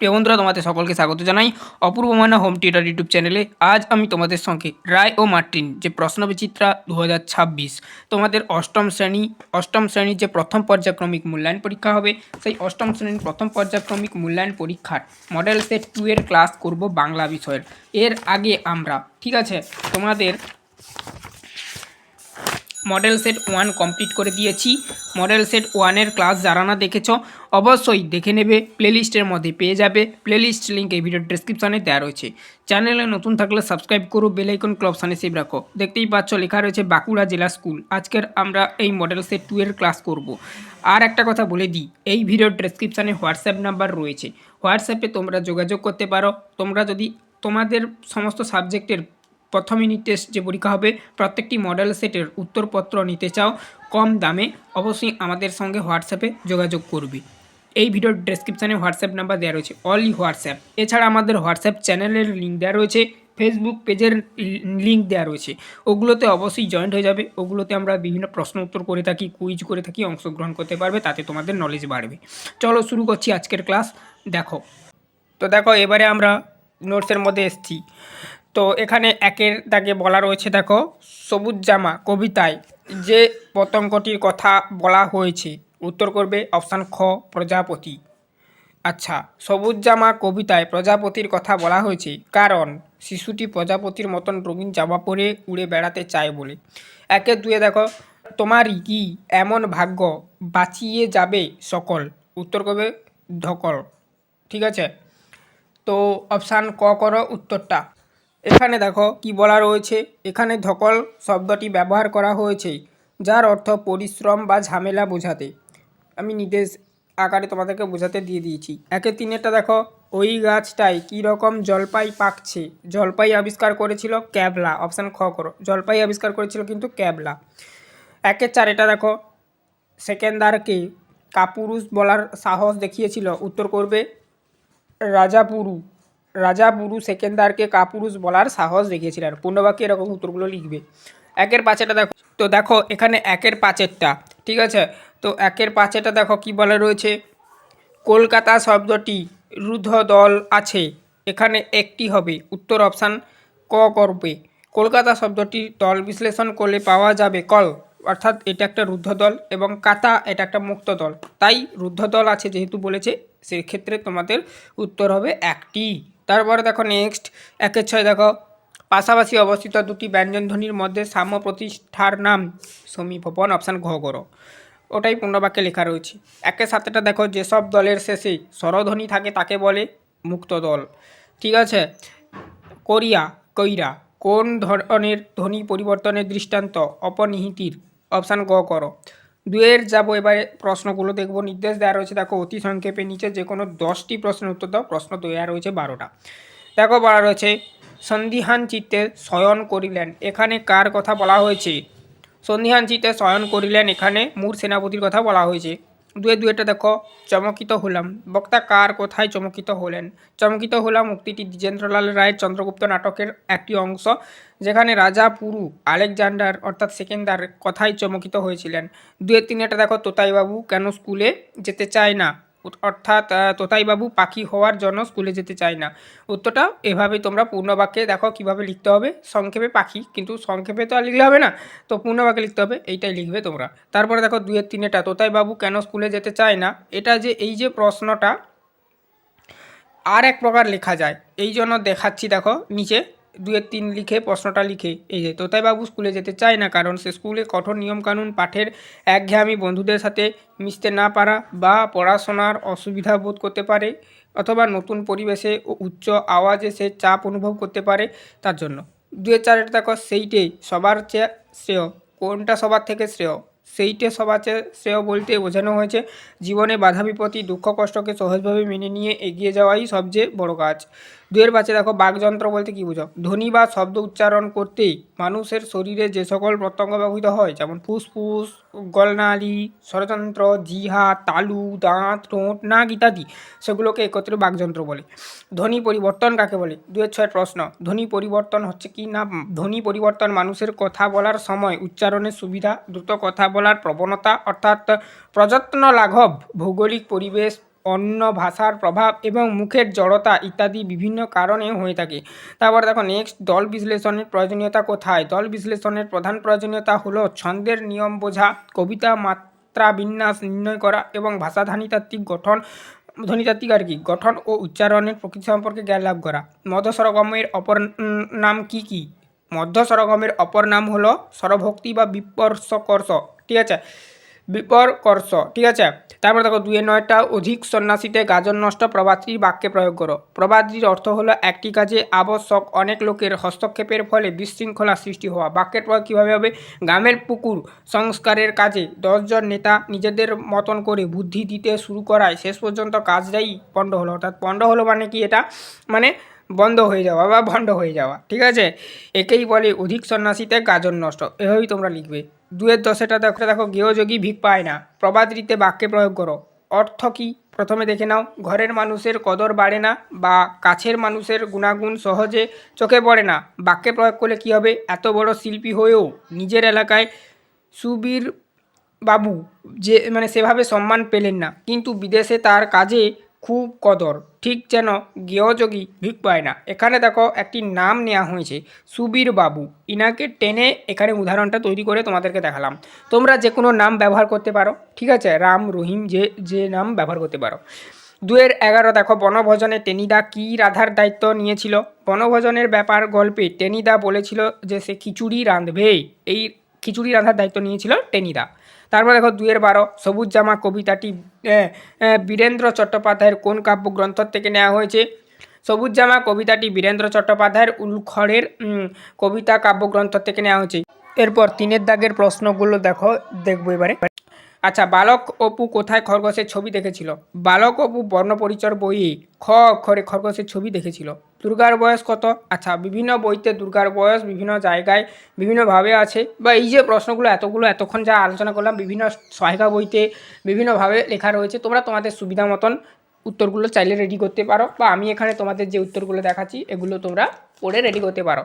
প্রিয় বন্ধুরা, তোমাদের সকলকে স্বাগত জানাই অপূর্ব মানা হোম থিয়েটার ইউটিউব চ্যানেলে। আজ আমি তোমাদের সঙ্গে রায় ও মার্টিন যে প্রশ্ন বিচিত্রা দু তোমাদের অষ্টম শ্রেণি, অষ্টম শ্রেণির যে প্রথম পর্যায়ক্রমিক মূল্যায়ন পরীক্ষা হবে, সেই অষ্টম শ্রেণির প্রথম পর্যায়ক্রমিক মূল্যায়ন পরীক্ষার মডেল সেট টু এর ক্লাস করব বাংলা বিষয়ের। এর আগে আমরা, ঠিক আছে? তোমাদের মডেল সেট ওয়ান কমপ্লিট করে দিয়েছি। মডেল সেট ওয়ানের ক্লাস যারা না দেখেছ, অবশ্যই দেখে নেবে, প্লেলিস্টের মধ্যে পেয়ে যাবে। প্লেলিস্ট লিঙ্ক এই ভিডিও ডিসক্রিপশানে দেওয়া রয়েছে। চ্যানেলে নতুন থাকলে সাবস্ক্রাইব করো বেলাইকন ক্লবসানে সেভ রাখো। দেখতেই পাচ্ছ, লেখা রয়েছে বাঁকুড়া জেলা স্কুল আজকের আমরা এই মডেল সেট টু এর ক্লাস করব। আর একটা কথা বলে দিই, এই ভিডিওর ডেসক্রিপশানে হোয়াটসঅ্যাপ নাম্বার রয়েছে। হোয়াটসঅ্যাপে তোমরা যোগাযোগ করতে পারো। তোমরা যদি তোমাদের সমস্ত সাবজেক্টের প্রথম ইউনিট টেস্ট যে পরীক্ষা হবে, প্রত্যেকটি মডেল সেটের উত্তরপত্র নিতে চাও, কম দামে অবশ্যই আমাদের সঙ্গে হোয়াটসঅ্যাপে যোগাযোগ করবে। এই ভিডিওর ডেসক্রিপশানে হোয়াটসঅ্যাপ নাম্বার দেওয়া রয়েছে অনলি হোয়াটসঅ্যাপ। এছাড়া আমাদের হোয়াটসঅ্যাপ চ্যানেলের লিঙ্ক দেওয়া রয়েছে ফেসবুক পেজের লিঙ্ক দেওয়া রয়েছে। ওগুলোতে অবশ্যই জয়েন্ট হয়ে যাবে, ওগুলোতে আমরা বিভিন্ন প্রশ্ন উত্তর করে থাকি কুইজ করে থাকি, অংশগ্রহণ করতে পারবে, তাতে তোমাদের নলেজ বাড়বে। চলো শুরু করছি আজকের ক্লাস দেখো। তো দেখো, এবারে আমরা নোটসের মধ্যে এসেছি। তো এখানে একের দাগে বলা রয়েছে, দেখো সবুজ জামা কবিতায় যে পতঙ্গটির কথা বলা হয়েছে। উত্তর করবে অপশান খ, প্রজাপতি। আচ্ছা সবুজ জামা কবিতায় প্রজাপতির কথা বলা হয়েছে কারণ শিশুটি প্রজাপতির মতন রঙিন জামা পরে উড়ে বেড়াতে চায় বলে। একে দুয়ে দেখো, তোমারই কি এমন ভাগ্য বাঁচিয়ে যাবে সকল? উত্তর করবে ধকল, ঠিক আছে? তো অপশান ক করো উত্তরটা। এখানে দেখো কি বলা রয়েছে। এখানে ধকল শব্দটি ব্যবহার করা হয়েছে, যার অর্থ পরিশ্রম বা ঝামেলা বোঝাতে। আমি নির্দেশ আকারে তোমাদেরকে বোঝাতে দিয়ে দিয়েছি। একে তিনেরটা দেখো, ওই গাছটায় কী রকম জলপাই পাকছে? জলপাই আবিষ্কার করেছিল ক্যাবলা, অপশান খ করো। জলপাই আবিষ্কার করেছিল কিন্তু ক্যাবলা। একের চার এটা দেখো, সেকেন্দারকে কাপুরুষ বলার সাহস দেখিয়েছিল। উত্তর করবে রাজাপুরু। রাজাপুরু সেকেন্দারকে কাপুরুষ বলার সাহস দেখিয়েছিলেন পূর্ণবাক্যে এরকম উত্তরগুলো লিখবে। একের পাঁচেটা দেখো। তো দেখো, এখানে একের পাঁচেরটা, ঠিক আছে? তো একের পাঁচেটা দেখো, কি বলা রয়েছে? কলকাতা শব্দটি রুদ্ধ দল আছে, এখানে একটি হবে। উত্তর অপশান ক করবে। কলকাতা শব্দটি দল বিশ্লেষণ করলে পাওয়া যাবে কল, অর্থাৎ এটা একটা রুদ্ধ দল এবং কাতা এটা একটা মুক্ত দল। তাই রুদ্ধ দল আছে যেহেতু বলেছে, সেক্ষেত্রে তোমাদের উত্তর হবে একটি। তারপরে দেখো নেক্সট একের ছয় দেখো। পাশাপাশি অবস্থিত দুটি ব্যঞ্জনধ্বনির মধ্যে সাম্য প্রতিষ্ঠার নাম সমীভবন অপশান ঘ করো। ওটাই পূর্ণবাক্যে লেখা রয়েছে। একে সাথেটা দেখো, যেসব দলের শেষে স্বরধ্বনি থাকে তাকে বলে মুক্ত দল। ঠিক আছে? কোরিয়া কৈরা কোন ধরনের ধ্বনি পরিবর্তনের দৃষ্টান্ত? অপনিহিতির অপশান গ করো। দুয়ের যাব, এবারে প্রশ্নগুলো দেখব, নির্দেশ দেওয়া রয়েছে, দেখো, অতি সংক্ষেপে নিচে যে কোনো দশটি প্রশ্নের উত্তর দাও, প্রশ্ন দেওয়া রয়েছে বারোটা। দেখো, বলা রয়েছে সন্দিহান চিত্তে শয়ন করিলেন, এখানে কার কথা বলা হয়েছে? সন্ধিহান চিত্তে শয়ন করিলেন, এখানে মূর সেনাপতির কথা বলা হয়েছে। দুয়ে দুয়েটা দেখো, চমকিত হলাম। বক্তা কার কোথায় চমকিত হলেন? চমকিত হলাম উক্তিটি দ্বিজেন্দ্রলাল রায়ের চন্দ্রগুপ্ত নাটকের একটি অংশ, যেখানে রাজা পুরু আলেকজান্ডার অর্থাৎ সেকেন্ডার কথায় চমকিত হয়েছিলেন। দুয়ে তিনেটা দেখো, তোতাইবাবু কেন স্কুলে যেতে চায় না? অর্থাৎ তোতাইবাবু পাখি হওয়ার জন্য স্কুলে যেতে চায় না। উত্তরটা, এভাবে তোমরা পূর্ণবাক্যে দেখো কীভাবে লিখতে হবে। সংক্ষেপে পাখি, কিন্তু সংক্ষেপে তো আর লিখলে হবে না। তো পূর্ণবাক্যে লিখতে হবে, এইটাই লিখবে তোমরা। তারপরে দেখো দুয়ের তিনেটা তোতাইবাবু কেন স্কুলে যেতে চায় না? এটা যে এই যে প্রশ্নটা, আর এক প্রকার লেখা যায়। এই জন্য দেখাচ্ছি, দেখো, নিচে। দুয়ের তিন লিখে, প্রশ্নটা লিখে। এই যে, তোতাইবাবু স্কুলে যেতে চায় না কারণ সে স্কুলে কঠোর নিয়মকানুন, পাঠের একঘেয়ামি বন্ধুদের সাথে মিশতে না পারা বা পড়াশোনার অসুবিধা বোধ করতে পারে অথবা নতুন পরিবেশে ও উচ্চ আওয়াজে সে চাপ অনুভব করতে পারে তার জন্য। দুয়ের চারের দেখো সেইটাই সবার চেয়ে শ্রেয়। কোনটা সবার থেকে শ্রেয়? সেইটে সবার চেয়ে শ্রেয় বলতে বোঝানো হয়েছে জীবনে বাধা বিপত্তি, দুঃখ কষ্টকে সহজভাবে মেনে নিয়ে এগিয়ে যাওয়াই সবচেয়ে বড় কাজ। দুয়ের বাচ্চা, দেখো, বাকযন্ত্র বলতে কী বোঝো ধ্বনি বা শব্দ উচ্চারণ করতেই মানুষের শরীরে যে সকল প্রত্যঙ্গ ব্যবহৃত হয়, যেমন ফুসফুস, গলনালি, ষড়যন্ত্র, জিহা, তালু, দাঁত, ঠোঁট, নাক ইত্যাদি, সেগুলোকে একত্রে বাকযন্ত্র বলে। ধ্বনি পরিবর্তন কাকে বলে? দুয়ের ছয়ের প্রশ্ন। ধ্বনি পরিবর্তন হচ্ছে কি না? ধ্বনি পরিবর্তন মানুষের কথা বলার সময় উচ্চারণের সুবিধা, দ্রুত কথা বলার প্রবণতা, অর্থাৎ প্রযত্ন লাঘব, ভৌগোলিক পরিবেশ অন্য ভাষার প্রভাব এবং মুখের জড়তা ইত্যাদি বিভিন্ন কারণে হয়ে থাকে। তারপর দেখো নেক্সট দল বিশ্লেষণের প্রয়োজনীয়তা কোথায়? দল বিশ্লেষণের প্রধান প্রয়োজনীয়তা হলো ছন্দের নিয়ম বোঝা, কবিতা মাত্রা বিন্যাস নির্ণয় করা এবং ভাষা ধ্বনিতাত্ত্বিক গঠন, ধ্বনিতাত্ত্বিক আর কি, গঠন ও উচ্চারণের প্রকৃতি সম্পর্কে জ্ঞান লাভ করা। মধ্যস্বরগমের অপর নাম কি কি? মধ্যস্বরগমের অপর নাম হলো স্বরভক্তি বা বিপর্ষকর্ষ। ঠিক আছে? বিপরকর্ষ ঠিক আছে? তারপর দেখো দুয়ে নয়টা অধিক সন্ন্যাসীতে গাজন নষ্ট প্রবাদটির বাক্যে প্রয়োগ করো প্রবাদটির অর্থ হলো একটি কাজে আবশ্যক অনেক লোকের হস্তক্ষেপের ফলে বিশৃঙ্খলা সৃষ্টি হওয়া বাক্যের প্রয়োগ কীভাবে হবে? গ্রামের পুকুর সংস্কারের কাজে দশজন নেতা নিজেদের মতন করে বুদ্ধি দিতে শুরু করায় শেষ পর্যন্ত কাজটাই পণ্ড হলো। অর্থাৎ পণ্ড হলো মানে কি এটা? মানে বন্ধ হয়ে যাওয়া বা ভণ্ড হয়ে যাওয়া। ঠিক আছে? একেই বলে অধিক সন্ন্যাসীতে গাজন নষ্ট। এভাবেই তোমরা লিখবে। দুয়ের দশেটা দেখো দেখো, গৃহযোগী ভিক পায় না। প্রবাদ রীতে বাক্যে প্রয়োগ করো। অর্থ কি? প্রথমে দেখে নাও, ঘরের মানুষের কদর বাড়ে না বা কাছের মানুষের গুণাগুণ সহজে চোখে পড়ে না। বাক্যে প্রয়োগ করলে কী হবে? এত বড় শিল্পী হয়েও নিজের এলাকায় সুবীর বাবু যে মানে সেভাবে সম্মান পেলেন না। কিন্তু বিদেশে তার কাজে খুব কদর ঠিক যেন গৃহযোগী ভিক পায় না। এখানে দেখো একটি নাম নেওয়া হয়েছে, সুবীর বাবু। ইনাকে টেনে এখানে উদাহরণটা তৈরি করে তোমাদেরকে দেখালাম। তোমরা যে কোনো নাম ব্যবহার করতে পারো, ঠিক আছে? রাম, রহিম, যে যে নাম ব্যবহার করতে পারো। দুয়ের এগারো, দেখো, বনভোজনে টেনিদা কী রাধার দায়িত্ব নিয়েছিল? বনভোজনের ব্যাপার গল্পে টেনিদা বলেছিল যে সে খিচুড়ি রাঁধবে। এই খিচুড়ি রাঁধার দায়িত্ব নিয়েছিল টেনিদা। তারপর দেখো দুয়ের বারো, সবুজ জামা, কবিতাটি বীরেন্দ্র চট্টোপাধ্যায়ের কোন কাব্যগ্রন্থ থেকে নেওয়া হয়েছে? সবুজ জামা, কবিতাটি বীরেন্দ্র চট্টোপাধ্যায়ের উলখড়ের কবিতা কাব্যগ্রন্থ থেকে নেওয়া হয়েছে। এরপর তিনের দাগের প্রশ্নগুলো দেখো, দেখব এবারে। আচ্ছা বালক অপু কোথায় খরগোশের ছবি দেখেছিল? বালক অপু বর্ণপরিচর বইয়ে খ অক্ষরে খরগোশের ছবি দেখেছিল। দুর্গার বয়স কত? আচ্ছা বিভিন্ন বইতে দুর্গার বয়স বিভিন্ন জায়গায় বিভিন্নভাবে আছে। বা এই যে প্রশ্নগুলো এতগুলো, এতক্ষণ যা আলোচনা করলাম, বিভিন্ন সহায়িকা বইতে বিভিন্নভাবে লেখা রয়েছে, তোমরা তোমাদের সুবিধা মতন উত্তরগুলো চাইলে রেডি করতে পারো। বা আমি এখানে তোমাদের যে উত্তরগুলো দেখাচ্ছি, এগুলো তোমরা পড়ে রেডি করতে পারো।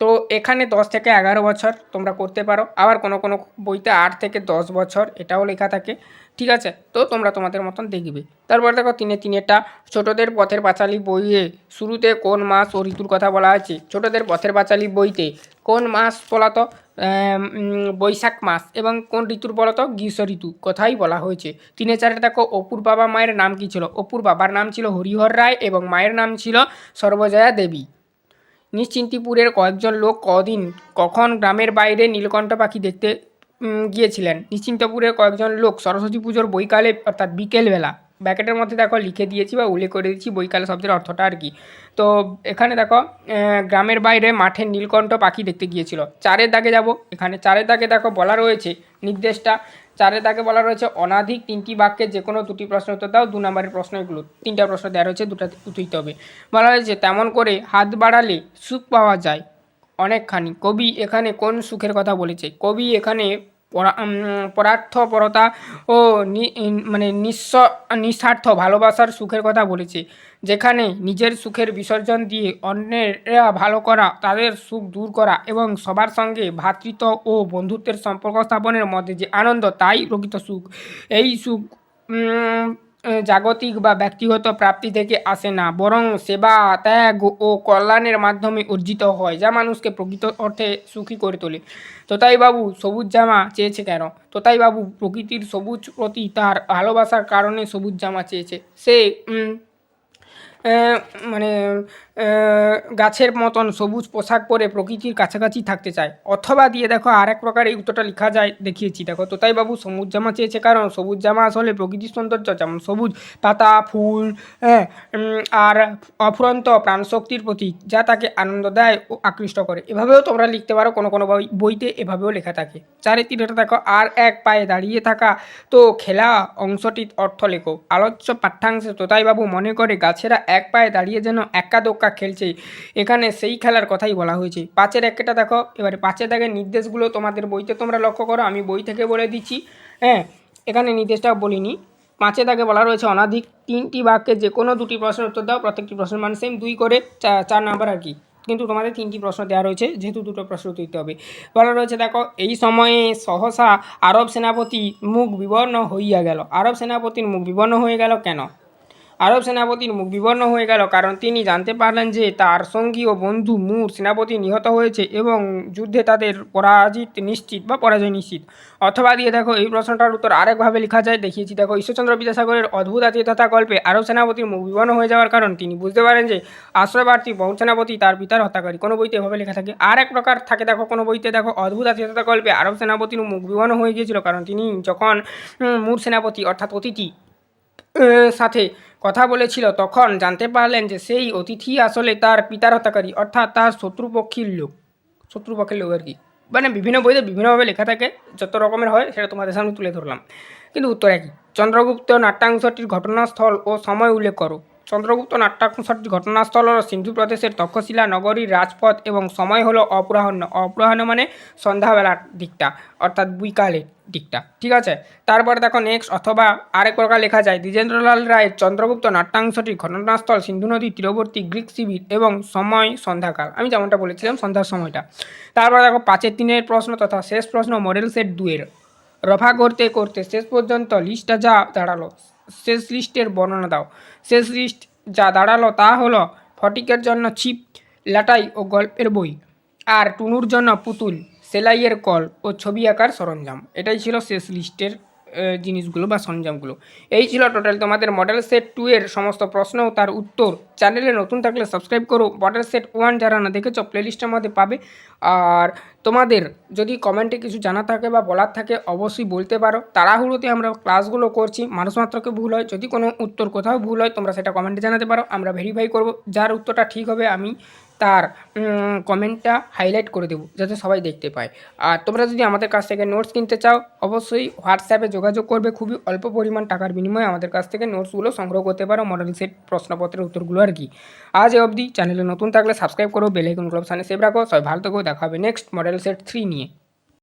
তো এখানে দশ থেকে এগারো বছর তোমরা করতে পারো। আবার কোনো কোনো বইতে আট থেকে দশ বছর এটাও লেখা থাকে। ঠিক আছে? তো তোমরা তোমাদের মতন দেখবে। তারপর দেখো তিনে তিনেরটা ছোটদের পথের পাঁচালী বইয়ে শুরুতে কোন মাস ও ঋতুর কথা বলা আছে ছোটদের পথের পাঁচালী বইতে কোন মাস বলা তো বৈশাখ মাস এবং কোন ঋতুর বলো তো গ্রীষ্ম ঋতু কথাই বলা হয়েছে। তিনে চারে দেখো অপুর বাবা মায়ের নাম কি ছিল? অপুর বাবার নাম ছিল হরিহর রায় এবং মায়ের নাম ছিল সর্বজয়া দেবী। নিশ্চিন্তিপুরের কয়েকজন লোক কদিন, কখন গ্রামের বাইরে নীলকণ্ঠ পাখি দেখতে গিয়েছিলেন। নিশ্চিন্তপুরের কয়েকজন লোক সরস্বতী পুজোর বৈকালে, অর্থাৎ বিকেলবেলা ব্যাকেটের মধ্যে দেখো লিখে দিয়েছি বা উল্লেখ করে দিয়েছি বৈকালে শব্দের অর্থটা আর কি। তো এখানে দেখো গ্রামের বাইরে মাঠে নীলকণ্ঠ পাখি দেখতে গিয়েছিল। চারের দাগে যাব। এখানে চারের দাগে দেখো বলা রয়েছে নির্দেশটা। চারের দাগে বলা রয়েছে, অনাধিক তিনটি বাক্যে যে কোনো দুটি প্রশ্ন উত্তর দাও, দু নম্বরের প্রশ্ন এগুলো। তিনটা প্রশ্ন দেওয়া রয়েছে, দুটা দিতে হবে। বলা হয়েছে, তেমন করে হাত বাড়ালে সুখ পাওয়া যায়। অনেকখানি। কবি এখানে কোন সুখের কথা বলেছে? কবি এখানে পরার্থপরতা ও মানে নিঃস্ব নিঃস্বার্থ ভালোবাসার সুখের কথা বলেছে। যেখানে নিজের সুখের বিসর্জন দিয়ে অন্যেরা ভালো করা, তাদের সুখ দূর করা এবং সবার সঙ্গে ভ্রাতৃত্ব ও বন্ধুত্বের সম্পর্ক স্থাপনের মধ্যে যে আনন্দ, তাই প্রকৃত সুখ। এই সুখ জাগতিক বা ব্যক্তিগত প্রাপ্তি থেকে আসে না, বরং সেবা, ত্যাগ ও কল্যাণের মাধ্যমে অর্জিত হয়, যা মানুষকে প্রকৃত অর্থে সুখী করে তোলে। তোতাই বাবু সবুজ জামা চেয়েছে কেন? তোতাই বাবু প্রকৃতির সবুজ প্রতি তার ভালোবাসার কারণে সবুজ জামা চেয়েছে। সে মানে গাছের মতন সবুজ পোশাক পরে প্রকৃতির কাছাকাছি থাকতে চায়। অথবা দিয়ে দেখো আর এক প্রকার এই উত্তরটা লেখা যায়, দেখিয়েছি। দেখো, তোতাই বাবু সবুজ জামা চেয়েছে কারণ সবুজ জামা আসলে প্রকৃতির সৌন্দর্য, যেমন সবুজ পাতা, ফুল হ্যাঁ আর অফুরন্ত প্রাণশক্তির প্রতীক, যা তাকে আনন্দ দেয় ও আকৃষ্ট করে। এভাবেও তোমরা লিখতে পারো, কোনো কোনো বই- বইতে এভাবেও লেখা থাকে। চারে তিনটা দেখো, আর এক পায়ে দাঁড়িয়ে থাকা তো খেলা অংশটির অর্থ লেখো। আলোচ্য পাঠ্যাংশে তোতাইবাবু মনে করে গাছেরা এক পায়ে দাঁড়িয়ে যেন একা খেলছে। এখানে সেই খেলার কথাই বলা হয়েছে। পাঁচের একটা দেখো, এবারে পাঁচের দাগের নির্দেশগুলো তোমাদের বইতে তোমরা লক্ষ্য করো, আমি বই থেকে বলে দিচ্ছি। হ্যাঁ এখানে নির্দেশটা বলিনি। পাঁচে দাগে বলা রয়েছে অনাধিক তিনটি বাক্যে যে কোনো দুটি প্রশ্নের উত্তর দাও, প্রত্যেকটি প্রশ্নের মান সেম দুই করে চার নাম্বার আর কি। কিন্তু তোমাদের তিনটি প্রশ্ন দেওয়া রয়েছে, যেহেতু দুটো প্রশ্ন দিতে হবে। বলা রয়েছে দেখো, এই সময়ে সহসা আরব সেনাপতি মুখ বিবর্ণ হইয়া গেল। আরব সেনাপতির মুখ বিবর্ণ হয়ে গেল কেন? আরব সেনাপতির মুখ বিবর্ণ হয়ে গেল কারণ তিনি জানতে পারলেন যে তার সঙ্গী ও বন্ধু মূর সেনাপতি নিহত হয়েছে এবং যুদ্ধে তাদের পরাজিত নিশ্চিত বা পরাজয় নিশ্চিত। অথবা দিয়ে দেখো, এই প্রশ্নটার উত্তর আরেকভাবে লেখা যায়, দেখিয়েছি। দেখো, ঈশ্বরচন্দ্র বিদ্যাসাগরের অদ্ভুত আত্মীয়তা গল্পে আরব সেনাপতির মুখ বিবর্ণ হয়ে যাওয়ার কারণ তিনি বুঝতে পারেন যে আশ্রয়প্রার্থী বহু সেনাপতি তার পিতার হত্যাকারী। কোনো বইতে এভাবে লেখা থাকে। আর এক প্রকার থাকে দেখো, কোনো বইতে দেখো, অদ্ভুত আত্মীয়তা গল্পে আরব সেনাপতির মুখ বিবর্ণ হয়ে গিয়েছিল কারণ তিনি যখন মূর সেনাপতি অর্থাৎ অতিথি সাথে কথা বলেছিল, তখন জানতে পারলেন যে সেই অতিথি আসলে তার পিতার হত্যাকারী, অর্থাৎ তার শত্রুপক্ষীর লোক, শত্রুপক্ষের লোক আর কি। মানে বিভিন্ন বইতে বিভিন্নভাবে লেখা থাকে, যত রকমের হয় সেটা তোমাদের সামনে তুলে ধরলাম। কিন্তু উত্তর একই, চন্দ্রগুপ্ত নাট্যাংশটির ঘটনাস্থল ও সময় উল্লেখ করো। চন্দ্রগুপ্ত নাট্যাংশটির ঘটনাস্থল হল সিন্ধু প্রদেশের তক্ষশিলা নগরীর রাজপথ এবং সময় হলো অপরাহ্ন। অপরাহ্ন মানে সন্ধ্যাবেলার দিকটা, অর্থাৎ বিকালের দিকটা। ঠিক আছে? তারপর দেখো নেক্সট অথবা আরেক প্রকার লেখা যায়। দ্বিজেন্দ্রলাল রায়ের চন্দ্রগুপ্ত নাট্যাংশটির ঘটনাস্থল সিন্ধু নদীর তীরবর্তী গ্রিক শিবির এবং সময় সন্ধ্যাকাল। আমি যেমনটা বলেছিলাম, সন্ধ্যার সময়টা। তারপর দেখো পাঁচের তিনের প্রশ্ন তথা শেষ প্রশ্ন মডেল সেট দুয়ের রফা করতে করতে শেষ পর্যন্ত লিস্টটা যা দাঁড়াল। শেষ লিস্টের বর্ণনা দাও। শেষ লিস্ট যা দাঁড়াল তা হলো ফটিকের জন্য ছিপ, লাটাই ও গল্পের বই আর টুনুর জন্য পুতুল, সেলাইয়ের কল ও ছবি আঁকার সরঞ্জাম। এটাই ছিল শেষ লিস্টের জিনিসগুলো বা সরঞ্জামগুলো। এই ছিল টোটাল তোমাদের মডেল সেট টু এর সমস্ত প্রশ্ন ও তার উত্তর। চ্যানেলে নতুন থাকলে সাবস্ক্রাইব করো। মডেল সেট ওয়ান যারা না দেখেছ প্লেলিস্টের মধ্যে পাবে। আর তোমাদের যদি কমেন্টে কিছু জানা থাকে বা বলার থাকে, অবশ্যই বলতে পারো। তাড়াহুড়োতে আমরা ক্লাসগুলো করছি, মানুষ মাত্রকে ভুল হয়, যদি কোনো উত্তর কোথাও ভুল হয়, তোমরা সেটা কমেন্টে জানাতে পারো। আমরা ভেরিফাই করব, যার উত্তরটা ঠিক হবে, আমি তার কমেন্টটা হাইলাইট করে দেবো, যাতে সবাই দেখতে পায়। আর তোমরা যদি আমাদের কাছ থেকে নোটস কিনতে চাও, অবশ্যই হোয়াটসঅ্যাপে যোগাযোগ করবে। খুবই অল্প পরিমাণ টাকার বিনিময়ে আমাদের কাছ থেকে নোটসগুলো সংগ্রহ করতে পারো মডেল সেট প্রশ্নপত্রের উত্তরগুলো আর কি। আজ অবধি চ্যানেলে নতুন থাকলে সাবস্ক্রাইব করো বেলাইকন ক্লাব সানে সেভ রাখো। সবাই ভালো থেকো, দেখা হবে নেক্সট মডেল সেট থ্রি নিয়ে।